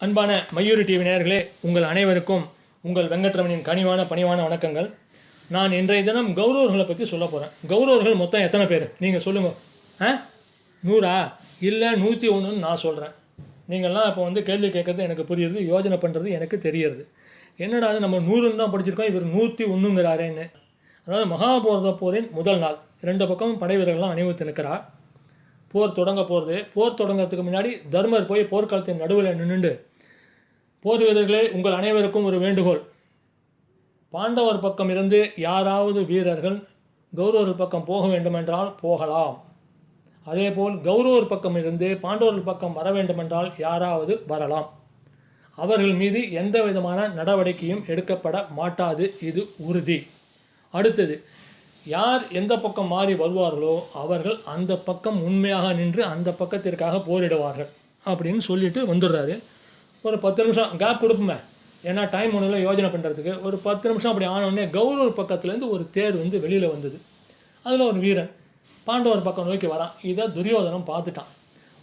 அன்பான மயூரி டிவி நேயர்களே உங்கள் அனைவருக்கும் உங்கள் வெங்கட்ரமணியின் கனிவான பணிவான வணக்கங்கள். நான் இன்றைய தினம் கௌரவர்களை பற்றி சொல்ல போகிறேன் கௌரவர்கள் மொத்தம் எத்தனை பேர்? நீங்கள் சொல்லுங்கள் ஆ? நூறா? இல்லை நூற்றி ஒன்றுன்னு நான் சொல்கிறேன் நீங்கள்லாம் இப்போ வந்து கேள்வி கேட்குறது எனக்கு புரியுது யோஜனை பண்ணுறது எனக்கு தெரியுது. என்னடா அது நம்ம நூறுன்னு தான் படிச்சிருக்கோம் இவர் நூற்றி ஒன்றுங்கிறாரேன்னு அதாவது மகாபாரத போரின் முதல் நாள் ரெண்டு பக்கமும் படை வீரர்கள்லாம் அணிவித்து நிற்கிறார் போர் தொடங்க போகிறது போர் தொடங்கிறதுக்கு முன்னாடி தர்மர் போய் போர்க்களத்தின் நடுவில் நின்றுண்டு போர் வீரர்களே உங்கள் அனைவருக்கும் ஒரு வேண்டுகோள். பாண்டவர் பக்கம் இருந்து யாராவது வீரர்கள் கௌரவர் பக்கம் போக வேண்டுமென்றால் போகலாம். அதேபோல் கௌரவர் பக்கம் இருந்து பாண்டவர்கள் பக்கம் வர வேண்டுமென்றால் யாராவது வரலாம். அவர்கள் மீது எந்த விதமான நடவடிக்கையும் எடுக்கப்பட மாட்டாது. இது உறுதி. அடுத்தது யார் எந்த பக்கம் மாறி வருவார்களோ அவர்கள் அந்த பக்கம் உண்மையாக நின்று அந்த பக்கத்திற்காக போரிடுவார்கள் அப்படின்னு சொல்லிட்டு வந்துடுறாரு. ஒரு பத்து நிமிஷம் கேப் கொடுப்போமே. ஏன்னா டைம் ஒன்றும் யோஜனை பண்ணுறதுக்கு ஒரு பத்து நிமிஷம் அப்படி ஆனவுடனே கௌரவர் பக்கத்துலேருந்து ஒரு தேர் வந்து வெளியில் வந்தது. அதில் ஒரு வீரன் பாண்டவர் பக்கம் நோக்கி வரான். இதை துரியோதனம் பார்த்துட்டான்.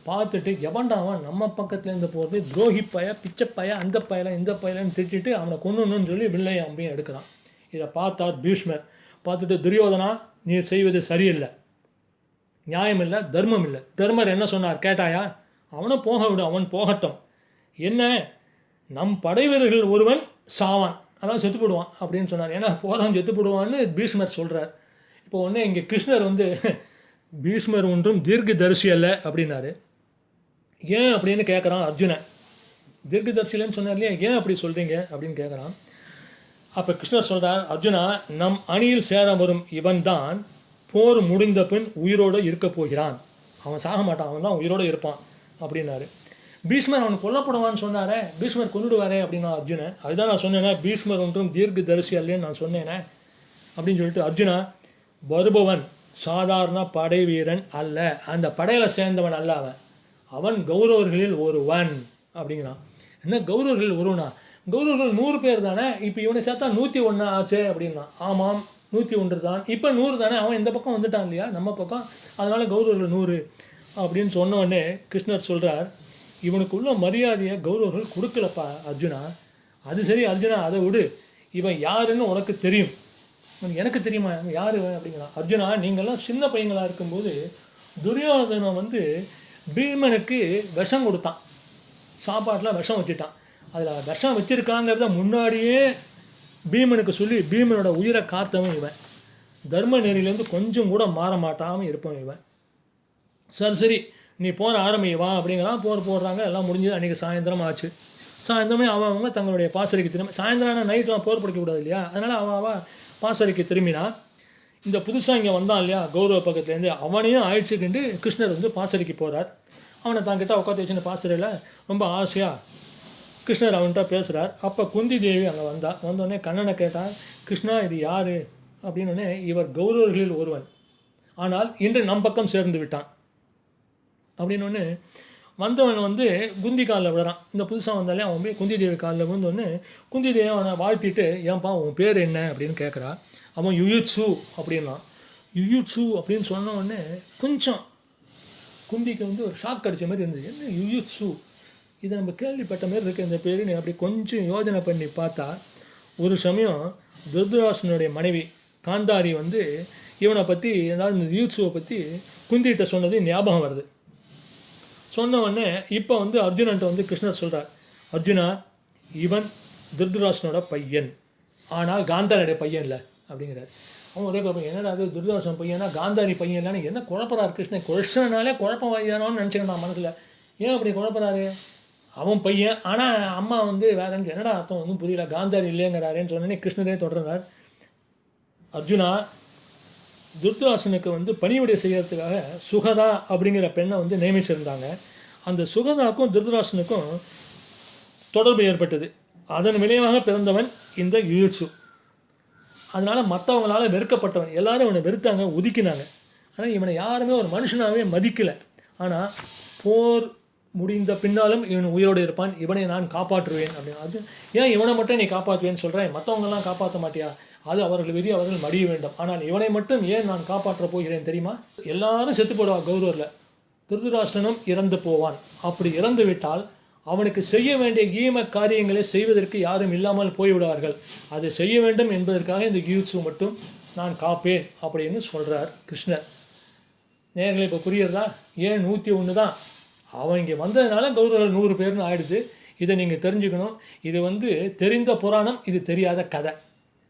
பார்த்துட்டு எவன்டா அவன் நம்ம பக்கத்துலேருந்து போகிறது துரோகி பய பிச்சை அந்த பயல இந்த பயலன்னு திட்டிட்டு அவனை கொண்டுணுன்னு சொல்லி வில்லை அம்பையும் எடுக்கிறான். இதை பார்த்தார் பீஷ்மர். பார்த்துட்டு துரியோதனா நீ செய்வது சரியில்லை. நியாயம் இல்லை தர்மம் இல்லை தர்மர் என்ன சொன்னார்? கேட்டாயா? அவனை போக விடும் அவன் போகட்டும். என்ன? நம் படை வீரர்கள் ஒருவன் சாவான். அதான் செத்து போடுவான் அப்படின்னு சொன்னார். ஏன்னா போகிறவன் செத்து போடுவான்னு பீஷ்மர் சொல்கிறார் இப்போ ஒன்று இங்கே கிருஷ்ணர் வந்து பீஷ்மர் ஒன்றும் தீர்க்க தரிசி அல்ல அப்படின்னாரு. ஏன் அப்படின்னு கேட்குறான் அர்ஜுனன். தீர்க்க தரிசிலன்னு சொன்னார் இல்லையா? ஏன் அப்படி சொல்கிறீங்க அப்படின்னு கேட்குறான். அப்போ கிருஷ்ணர் சொல்கிறார் அர்ஜுனா நம் அணியில் சேர வரும் இவன்தான் போர் முடிந்த பின் உயிரோடு இருக்க போகிறான். அவன் சாக மாட்டான். அவன் தான் உயிரோடு இருப்பான். அப்படின்னாரு. பீஷ்மர் அவன் கொல்லப்படுவான்னு சொன்னாரே பீஷ்மர் கொண்டுடுவாரே அப்படின்னா அர்ஜுனன். அதுதான் நான் சொன்னேனே பீஷ்மர் ஒன்றும் தீர்க்க தரிசி அல்லேன்னு நான் சொன்னேனே அப்படின்னு சொல்லிட்டு அர்ஜுனா வருபவன் சாதாரண படை வீரன் அல்ல அந்த படையில் சேர்ந்தவன் அல்ல அவன். அவன் கௌரவர்களில் ஒருவன் அப்படிங்கிறான். என்ன கௌரவர்கள் ஒருவனா? கௌரவர்கள் நூறு பேர் தானே இப்போ இவனை சேர்த்தா நூற்றி ஒன்று ஆச்சு அப்படின்னா ஆமாம் நூற்றி ஒன்று தான். இப்போ நூறு தானே அவன் இந்த பக்கம் வந்துட்டான் இல்லையா? நம்ம பக்கம். அதனால கௌரவர்கள் நூறு அப்படின்னு சொன்ன உடனே கிருஷ்ணர் சொல்கிறார் இவனுக்குள்ள மரியாதையை கௌரவர்கள் கொடுக்கலப்பா அர்ஜுனா. அது சரி அர்ஜுனா அதை விடு. இவன் யாருன்னு உனக்கு தெரியும். எனக்கு தெரியுமா? யார் அப்படிங்கிறான். அர்ஜுனா நீங்கள்லாம் சின்ன பையங்களாக இருக்கும்போது துரியோதனன் வந்து பீமனுக்கு விஷம் கொடுத்தான். சாப்பாட்டில் விஷம் வச்சுட்டான். அதில் விஷம் வச்சுருக்காங்கிறத முன்னாடியே பீமனுக்கு சொல்லி பீமனோட உயிரை காத்தவன் இவன். தர்ம நெறியிலேருந்து கொஞ்சம் கூட மாற மாட்டாமல் இருப்பான் இவன். சரி சரி. நீ போகிற ஆரம்பி வா அப்படிங்கிறான் போர் போடுறாங்க. எல்லாம் முடிஞ்சது. அன்றைக்கி சாயந்தரம் ஆச்சு. சாயந்தரமே அவன் அவங்க தங்களுடைய பாசறைக்கு திரும்பி சாயந்தரம் நைட்லாம் போர் பிடிக்கக்கூடாது இல்லையா? அதனால் அவன் அவன் பாசறைக்கு திரும்பினா இந்த புதுசாக இங்கே வந்தான் இல்லையா? கௌரவ பக்கத்துலேருந்து அவனையும் அழிச்சுக்கிண்டு கிருஷ்ணர் வந்து பாசறைக்கு போகிறார் அவனை தாங்கிட்ட உட்காந்து வச்சுன்னு பாசறையில் ரொம்ப ஆசையாக கிருஷ்ணர் அவன்கிட்ட பேசுகிறார் அப்போ குந்தி தேவி அங்கே வந்தா வந்தோடனே கண்ணனை கேட்டான் கிருஷ்ணா இது யார்? அப்படின்னோடனே இவர் கௌரவர்களில் ஒருவன். ஆனால் இன்று நம் பக்கம் சேர்ந்து விட்டான். அப்படின்னொன்று வந்தவன் வந்து குந்தி காலில் விழுறான். இந்த புதுசாக வந்தாலே அவன் போய் குந்தி தேவி காலில் விழுந்தோடனே குந்தி தேவி அவனை வாழ்த்திட்டு ஏன்பா உன் பேர் என்ன? அப்படின்னு கேட்குறா அவன் யுயுட்சு அப்படின்லாம் யுயுட்சு அப்படின்னு சொன்ன உடனே கொஞ்சம் குந்திக்கு வந்து ஒரு ஷாக் அடித்த மாதிரி இருந்தது. என்ன யுயுட்சு? இதை நம்ம கேள்விப்பட்ட மாதிரி இருக்குது இந்த பேருன்னு அப்படி கொஞ்சம் யோஜனை பண்ணி பார்த்தா ஒரு சமயம் துர்தராசனுடைய மனைவி காந்தாரி வந்து இவனை பற்றி அதாவது இந்த யூட்ஸுவை பற்றி குந்திகிட்ட சொன்னது ஞாபகம் வருது. சொன்ன உடனே இப்போ வந்து அர்ஜுனன்ட்ட வந்து கிருஷ்ணர் சொல்கிறார் அர்ஜுனா இவன் துர்தராசனோட பையன். ஆனால் காந்தாரியோட பையன் இல்லை அப்படிங்கிறார். அவன் ஒரே குழப்பம் என்னடா அது துர்தாசன் பையனா? காந்தாரி பையன் இல்லைன்னு என்ன குழப்பறாரு கிருஷ்ணன்? கிருஷ்ணனாலே குழப்பம் வாய்தானோன்னு நினச்சிக்கணும் நான் மனசில். ஏன் அப்படி குழப்பறாரு? அவன் பையன். ஆனால் அம்மா வந்து வேற எனக்கு என்னடா அர்த்தம்? ஒன்றும் புரியல. காந்தாரி இல்லைங்கிறாரேன்னு சொன்னோன்னே கிருஷ்ணரே தொடர்றார். அர்ஜுனா துர்தாசனுக்கு வந்து பணிவிடை செய்கிறதுக்காக சுகதா அப்படிங்கிற பெண்ணை வந்து நியமிச்சிருந்தாங்க. அந்த சுகதாக்கும் துர்தராசனுக்கும் தொடர்பு ஏற்பட்டது. அதன் விளைவாக பிறந்தவன் இந்த யுயுட்சு அதனால் மற்றவங்களால் வெறுக்கப்பட்டவன். எல்லாரும் இவனை வெறுத்தாங்க ஒதுக்கினாங்க ஆனால் இவனை யாருமே ஒரு மனுஷனாகவே மதிக்கலை. ஆனால் போர் முடிந்த பின்னாலும் இவன் உயிரோடு இருப்பான். இவனை நான் காப்பாற்றுவேன் அப்படின்னு. அது ஏன் இவனை மட்டும் நீ காப்பாற்றுவேன்னு சொல்கிறேன் மற்றவங்கெல்லாம் காப்பாற்ற மாட்டியா? அது அவர்கள் விதி அவர்கள் மடிய வேண்டும். ஆனால் இவனை மட்டும் ஏன் நான் காப்பாற்றப் போகிறேன் தெரியுமா? எல்லாரும் செத்து போடுவா கௌரவரில். திருதராஷ்டனும் இறந்து போவான். அப்படி இறந்து விட்டால் அவனுக்கு செய்ய வேண்டிய ஈம காரியங்களை செய்வதற்கு யாரும் இல்லாமல் போய்விடுவார்கள். அதை செய்ய வேண்டும் என்பதற்காக இந்த யூத்ஸு மட்டும் நான் காப்பேன் அப்படின்னு சொல்கிறார் கிருஷ்ணர். நேர்களை இப்போ புரியுறதா? ஏன் நூற்றி ஒன்று தான். அவன் இங்கே வந்ததுனால கௌரவர்கள் நூறு பேர்னு ஆயிடுது. இதை நீங்கள் தெரிஞ்சுக்கணும். இது வந்து தெரிந்த புராணம் இது தெரியாத கதை.